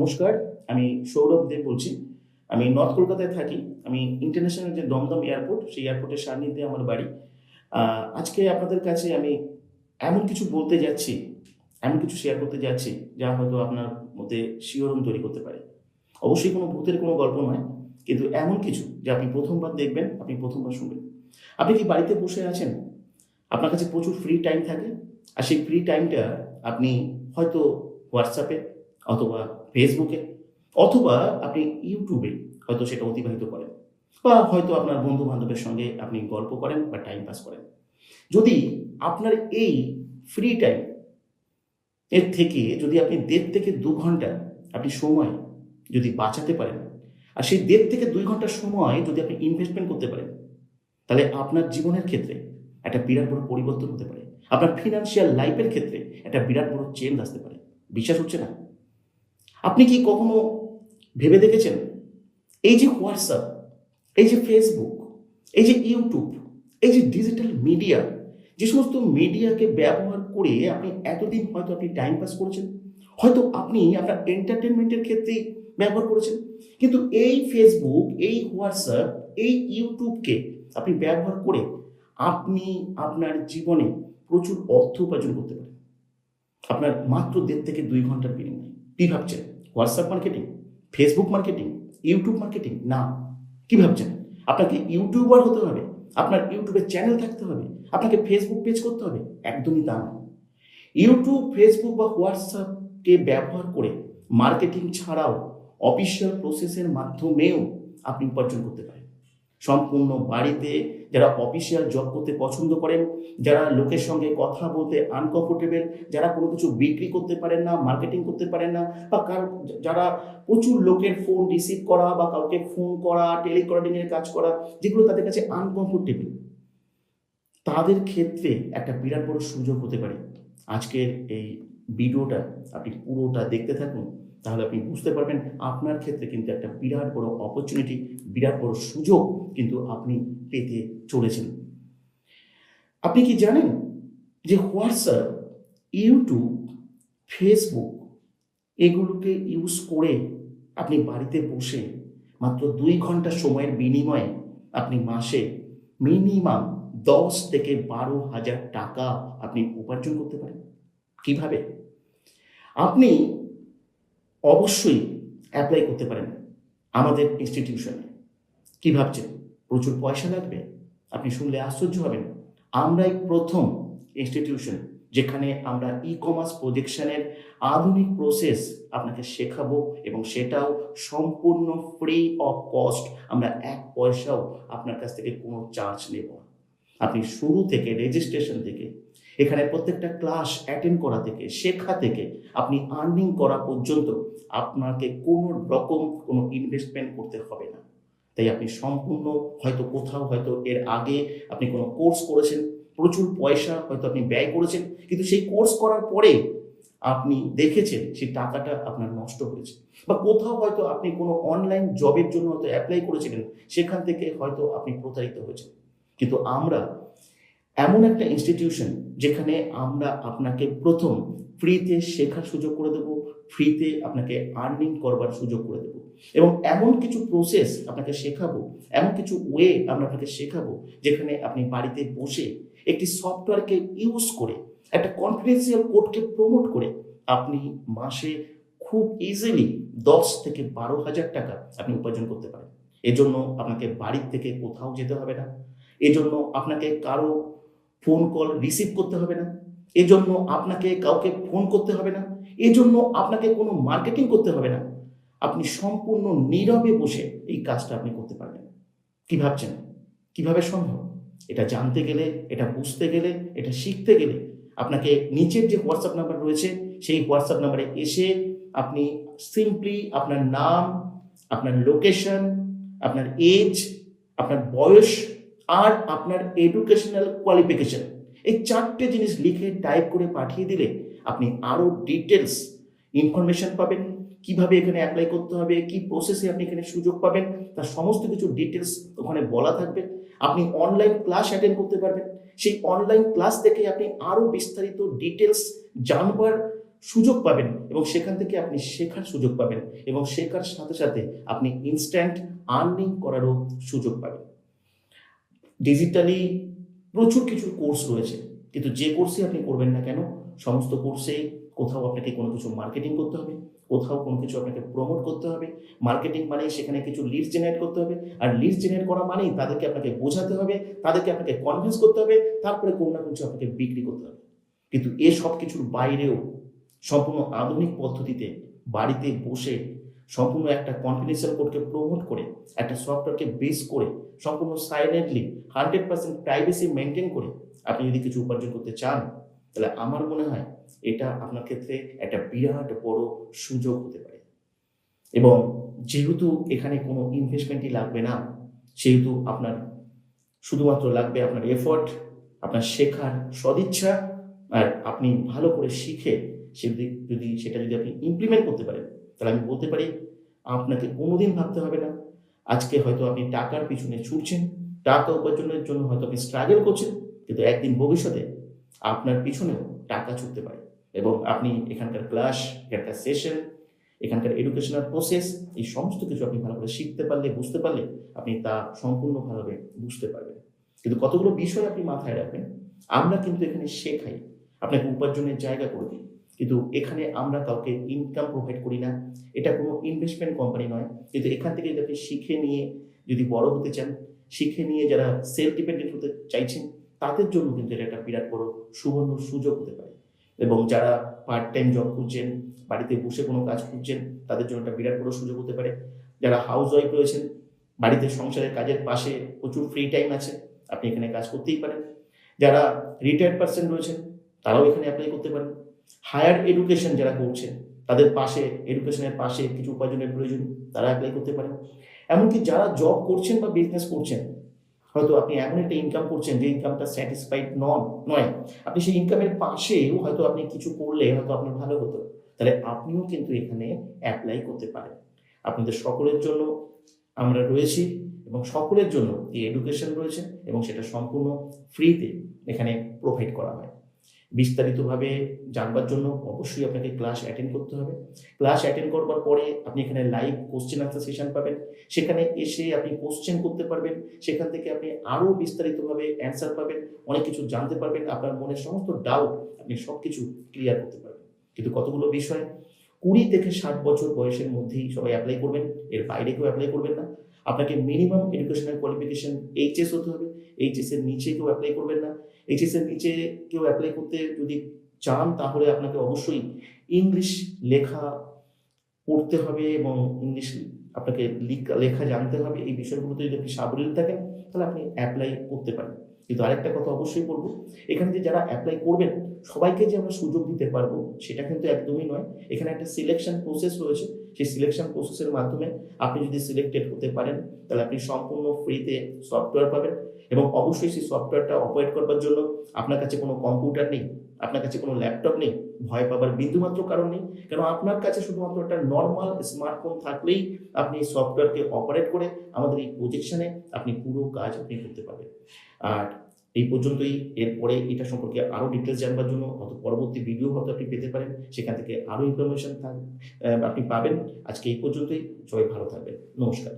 নমস্কার, আমি সৌরভ দেব বলছি। আমি নর্থ কলকাতায় থাকি। আমি ইন্টারন্যাশনাল যে দমদম এয়ারপোর্ট সেই এয়ারপোর্টের সান্নিধ্যে আমার বাড়ি। আজকে আপনাদের কাছে আমি এমন কিছু বলতে যাচ্ছি, এমন কিছু শেয়ার করতে যাচ্ছি, যা হয়তো আপনার মধ্যে শিওরম তৈরি করতে পারে। অবশ্যই কোনো ভূতের কোনো গল্প নয়, কিন্তু এমন কিছু যা আপনি প্রথমবার দেখবেন, আপনি প্রথমবার শুনবেন। আপনি কি বাড়িতে বসে আছেন? আপনার কাছে প্রচুর ফ্রি টাইম থাকে, আর সেই ফ্রি টাইমটা আপনি হয়তো হোয়াটসঅ্যাপে অথবা ফেসবুকে অথবা আপনি ইউটিউবে হয়তো সেটা অতিবাহিত করেন বা হয়তো আপনার বন্ধু বান্ধবের সঙ্গে আপনি গল্প করেন বা টাইম পাস করেন। যদি আপনার এই ফ্রি টাইম এর থেকে যদি আপনি দেড় থেকে দু ঘণ্টা আপনি সময় যদি বাঁচাতে পারেন, আর সেই দেড় থেকে দুই ঘণ্টা সময় যদি আপনি ইনভেস্টমেন্ট করতে পারেন, তাহলে আপনার জীবনের ক্ষেত্রে একটা বিরাট বড় পরিবর্তন হতে পারে। আপনার ফিনান্সিয়াল লাইফের ক্ষেত্রে একটা বিরাট বড় চেঞ্জ আসতে পারে। বিশ্বাস হচ্ছে না? আপনি কি কখনো ভেবে দেখেছেন? এই যে হোয়াটসঅ্যাপ এই যে ফেসবুক এই যে ইউটিউব এই যে ডিজিটাল মিডিয়া যে সমস্ত মিডিয়াকে ব্যবহার করে আপনি এতদিন হয়তো আপনি টাইম পাস করেছেন, হয়তো আপনি আপনার এন্টারটেনমেন্টের ক্ষেত্রেই ব্যবহার করেছেন, কিন্তু এই ফেসবুক এই হোয়াটসঅ্যাপ এই ইউটিউবকে আপনি ব্যবহার করে আপনি আপনার জীবনে প্রচুর অর্থ উপার্জন করতে পারেন। আপনার মাত্র দেড় থেকে দুই ঘণ্টার বিনিময়ে। কি ভাবছেন? WhatsApp marketing Facebook marketing YouTube marketing না, কি ভাবছেন? আপনাকে ইউটিউবার হতে হবে, আপনার ইউটিউবে চ্যানেল থাকতে হবে, আপনাকে ফেসবুক পেজ করতে হবে, একদমই তা ইউটিউব ফেসবুক বা হোয়াটসঅ্যাপকে ব্যবহার করে মার্কেটিং ছাড়াও অফিসিয়াল প্রসেসের মাধ্যমেও আপনি উপার্জন করতে পারেন। সম্পূর্ণ বাড়িতে যারা অফিসিয়াল জব করতে পছন্দ করেন, যারা লোকের সঙ্গে কথা বলতে আনকমফোর্টেবল যারা কোনো কিছু বিক্রি করতে পারেন না মার্কেটিং করতে পারেন না, বা কার, যারা প্রচুর লোকের ফোন রিসিভ করা বা কাউকে ফোন করা টেলিকলিং এর কাজ করা, যেগুলো তাদের কাছে আনকমফোর্টেবল তাদের ক্ষেত্রে একটা বিরাট বড় সুযোগ হতে পারে। আজকের এই ভিডিওটা আপনি পুরোটা দেখতে থাকুন। তাহলে আপনি বুঝতে পারবেন আপনার ক্ষেত্রে কিন্তু একটা বিরাট বড় অপরচুনিটি বিরাট বড় সুযোগ কিন্তু আপনি পেতে চলেছেন। আপনি কি জানেন যে হোয়াটসঅ্যাপ, ইউটিউব, ফেসবুক এগুলোকে ইউজ করে আপনি বাড়িতে বসে মাত্র দুই ঘণ্টা সময়ের বিনিময়ে আপনি মাসে মিনিমাম দশ থেকে বারো হাজার টাকা আপনি উপার্জন করতে পারেন। কীভাবে? আপনি অবশ্যই অ্যাপ্লাই করতে পারেন আমাদের ইনস্টিটিউশনে কি ভাবছেন? প্রচুর পয়সা লাগবে? আপনি শুনলে আশ্চর্য হবেন। আমরাই প্রথম ইনস্টিটিউশন যেখানে আমরা ই কমার্স প্রজেকশনের আধুনিক প্রসেস আপনাকে শেখাবো এবং সেটাও সম্পূর্ণ ফ্রি অফ কস্ট আমরা এক পয়সাও আপনার কাছ থেকে কোনো চার্জ নেব না। আপনি শুরু থেকে রেজিস্ট্রেশন থেকে, এখানে প্রত্যেকটা ক্লাস অ্যাটেন্ড করা থেকে, শেখা থেকে আপনি আর্নিং করা পর্যন্ত আপনাকে কোনো রকম কোনো ইনভেস্টমেন্ট করতে হবে না। তাই আপনি সম্পূর্ণ হয়তো কোথাও হয়তো এর আগে আপনি কোনো কোর্স করেছেন, প্রচুর পয়সা হয়তো আপনি ব্যয় করেছেন, কিন্তু সেই কোর্স করার পরে আপনি দেখেছেন সেই টাকাটা আপনার নষ্ট হয়েছে। বা কোথাও হয়তো আপনি কোনো অনলাইন জবের জন্য হয়তো অ্যাপ্লাই করেছিলেন, সেখান থেকে হয়তো আপনি প্রতারিত হয়েছেন। কিন্তু আমরা এমন একটা ইনস্টিটিউশন যেখানে আমরা আপনাকে প্রথম ফ্রিতে শেখার সুযোগ করে দেবো ফ্রিতে আপনাকে আর্নিং করবার সুযোগ করে দেবো। এবং এমন কিছু প্রসেস আপনাকে শেখাবো, এমন কিছু ওয়ে আমরা আপনাকে শেখাবো যেখানে আপনি বাড়িতে বসে একটি সফটওয়্যারকে ইউজ করে, একটা কনফিডেন্সিয়াল কোডকে প্রমোট করে আপনি মাসে খুব ইজিলি দশ থেকে বারো হাজার টাকা আপনি উপার্জন করতে পারেন। এজন্য আপনাকে বাড়ির থেকে কোথাও যেতে হবে না। এজন্য আপনাকে কারও ফোন কল রিসিভ করতে হবে না। এজন্য আপনাকে কাউকে ফোন করতে হবে না। এজন্য আপনাকে কোনো মার্কেটিং করতে হবে না। আপনি সম্পূর্ণ নীরবে বসে এই কাজটা আপনি করতে পারবেন। কি ভাবছেন? কীভাবে সম্ভব? এটা জানতে গেলে, এটা বুঝতে গেলে, এটা শিখতে গেলে আপনাকে নিচের যে হোয়াটসঅ্যাপ নাম্বার রয়েছে, সেই হোয়াটসঅ্যাপ নাম্বারে এসে আপনি সিম্পলি আপনার নাম, আপনার লোকেশন আপনার এজ আপনার বয়স আর আপনার এডুকেশনাল কোয়ালিফিকেশন এই চারটে জিনিস লিখে টাইপ করে পাঠিয়ে দিলে আপনি আরও ডিটেলস ইনফরমেশন পাবেন, কীভাবে এখানে অ্যাপ্লাই করতে হবে, কি প্রসেসে আপনি এখানে সুযোগ পাবেন, তার সমস্ত কিছু ডিটেলস ওখানে বলা থাকবে। আপনি অনলাইন ক্লাস অ্যাটেন্ড করতে পারবেন। সেই অনলাইন ক্লাস থেকে আপনি আরও বিস্তারিত ডিটেলস জানবার সুযোগ পাবেন এবং সেখান থেকে আপনি শেখার সুযোগ পাবেন এবং শেখার সাথে সাথে আপনি ইনস্ট্যান্ট আর্নিং করারও সুযোগ পাবেন। ডিজিটালি প্রচুর কিছু কোর্স রয়েছে। কিন্তু যে কোর্সে আপনি করবেন না কেন, সমস্ত কোর্সে কোথাও আপনাকে কোনো কিছু মার্কেটিং করতে হবে, কোথাও কোনো কিছু আপনাকে প্রমোট করতে হবে মার্কেটিং মানে সেখানে কিছু লিড জেনারেট করতে হবে, আর লিড জেনারেট করা মানেই তাদেরকে আপনাকে বোঝাতে হবে, তাদেরকে আপনাকে কনভিন্স করতে হবে, তারপরে কোনো না কিছু আপনাকে বিক্রি করতে হবে। কিন্তু এ সব কিছুর বাইরেও সম্পূর্ণ আধুনিক পদ্ধতিতে বাড়িতে বসে সম্পূর্ণ একটা কনফিডেন্সিয়াল কোডকে প্রমোট করে, একটা সফটওয়্যারকে বেস করে, সম্পূর্ণ silently hundred percent privacy maintain করে আপনি যদি কিছু উপার্জন করতে চান, তাহলে আমার মনে হয় এটা আপনার ক্ষেত্রে একটা বিরাট বড় সুযোগ হতে পারে। এবং যেহেতু এখানে কোনো ইনভেস্টমেন্টই লাগবে না, সেহেতু আপনার শুধুমাত্র লাগবে আপনার এফর্ট আপনার শেখার সদিচ্ছা, আর আপনি ভালো করে শিখে সেটি যদি সেটা যদি আপনি ইমপ্লিমেন্ট করতে পারেন তাহলে আমি বলতে পারি, আপনাকে কোনোদিন ভাবতে হবে না। আজকে হয়তো আপনি টাকার পিছনে ছুটছেন, টাকা উপার্জনের জন্য হয়তো আপনি স্ট্রাগল করছেন, কিন্তু একদিন ভবিষ্যতে আপনার পিছনেও টাকা ছুটতে পারে। এবং আপনি এখানকার ক্লাস এখানকার সেশন এখানকার এডুকেশনাল প্রসেস এই সমস্ত কিছু আপনি ভালো করে শিখতে পারলে, বুঝতে পারলে আপনি তা সম্পূর্ণ ভালোভাবে বুঝতে পারবেন। কিন্তু কতগুলো বিষয় আপনি মাথায় রাখবেন, আমরা কিন্তু এখানে শেখাই। আপনাকে উপার্জনের জায়গা করে দিই। কিন্তু এখানে আমরা কাউকে ইনকাম প্রোভাইড করি না। এটা কোনো ইনভেস্টমেন্ট কোম্পানি নয়। কিন্তু এখান থেকে যদি আপনি শিখে নিয়ে যদি বড় হতে চান, শিখে নিয়ে যারা সেলফ ডিপেন্ডেন্ট হতে চাইছেন, তাদের জন্য কিন্তু এটা একটা বিরাট বড় সুবর্ণ সুযোগ হতে পারে। এবং যারা পার্ট টাইম জব খুঁজছেন, বাড়িতে বসে কোনো কাজ খুঁজছেন, তাদের জন্য একটা বিরাট বড় সুযোগ হতে পারে। যারা হাউস ওয়াইফ রয়েছেন, বাড়িতে সংসারের কাজের পাশে প্রচুর ফ্রি টাইম আছে, আপনি এখানে কাজ করতেই পারেন। যারা রিটায়ার্ড পার্সন রয়েছেন, তারাও এখানে অ্যাপ্লাই করতে পারেন। হায়ার এডুকেশন যারা করছেন তাদের পাশে এডুকেশনের পাশে কিছু উপার্জনের প্রয়োজন তারা অ্যাপ্লাই করতে পারেন এমনকি যারা জব করছেন বা বিজনেস করছেন, হয়তো আপনি এমন একটা ইনকাম করছেন যে ইনকামটা স্যাটিসফাইড নন, নয়। আপনি সেই ইনকামের পাশেও হয়তো আপনি কিছু করলে হয়তো আপনার ভালো হতো। তাহলে আপনিও কিন্তু এখানে অ্যাপ্লাই করতে পারেন। আপনাদের সকলের জন্য আমরা রয়েছি এবং সকলের জন্য এই এডুকেশন রয়েছে এবং সেটা সম্পূর্ণ ফ্রিতে এখানে প্রোভাইড করা হয়। বিস্তারিতভাবে জানবার জন্য অবশ্যই আপনাকে ক্লাস অ্যাটেন্ড করতে হবে। ক্লাস অ্যাটেন্ড করবার পরে আপনি এখানে লাইভ কোশ্চেন আনসার সেশন পাবেন। সেখানে এসে আপনি কোশ্চেন করতে পারবেন। সেখান থেকে আপনি আরও বিস্তারিতভাবে অ্যান্সার পাবেন। অনেক কিছু জানতে পারবেন। আপনার মনের সমস্ত ডাউট আপনি সব কিছু ক্লিয়ার করতে পারবেন। কিন্তু কতগুলো বিষয়? কুড়ি থেকে ষাট বছর বয়সের মধ্যেই সবাই অ্যাপ্লাই করবেন। এর বাইরে কেউ অ্যাপ্লাই করবেন না। আপনাকে মিনিমাম এডুকেশনাল কোয়ালিফিকেশন এইচএস হতে হবে। এইচএস এর নিচে কেউ অ্যাপ্লাই করবেন না। এইচএস এর নিচে কেউ অ্যাপ্লাই করতে যদি চান, তাহলে আপনাকে অবশ্যই ইংলিশ লেখা পড়তে হবে এবং ইংলিশ আপনাকে লেখা জানতে হবে। এই বিষয়গুলোতে যদি আপনি সাবলীল থাকেন, তাহলে আপনি অ্যাপ্লাই করতে পারেন। কিন্তু আরেকটা কথা অবশ্যই বলব, এখানে যে যারা অ্যাপ্লাই করবেন, সবাইকে যে আমরা সুযোগ দিতে পারব, সেটা কিন্তু একদমই নয়। এখানে একটা সিলেকশন প্রসেস রয়েছে। সেই সিলেকশন প্রসেসের মাধ্যমে আপনি যদি সিলেক্টেড হতে পারেন, তাহলে আপনি সম্পূর্ণ ফ্রিতে সফটওয়্যার পাবেন এবং অবশ্যই সেই সফটওয়্যারটা অপারেট করবার জন্য আপনার কাছে কোনো কম্পিউটার নেই, আপনার কাছে কোনো ল্যাপটপ নেই, ভয় পাবার বিন্দুমাত্র কারণ নেই। কারণ আপনার কাছে শুধুমাত্র একটা নর্মাল স্মার্টফোন থাকলেই আপনি এই সফটওয়্যারকে অপারেট করে আমাদের এই প্রজেকশনে আপনি পুরো কাজ আপনি করতে পারবেন। আর এই পর্যন্তই। এরপরে এটা সম্পর্কে আরও ডিটেলস জানবার জন্য হয়তো পরবর্তী ভিডিও হয়তো আপনি পেতে পারেন। সেখান থেকে আরও ইনফরমেশন আপনি পাবেন। আজকে এই পর্যন্তই। সবাই ভালো থাকবেন। নমস্কার।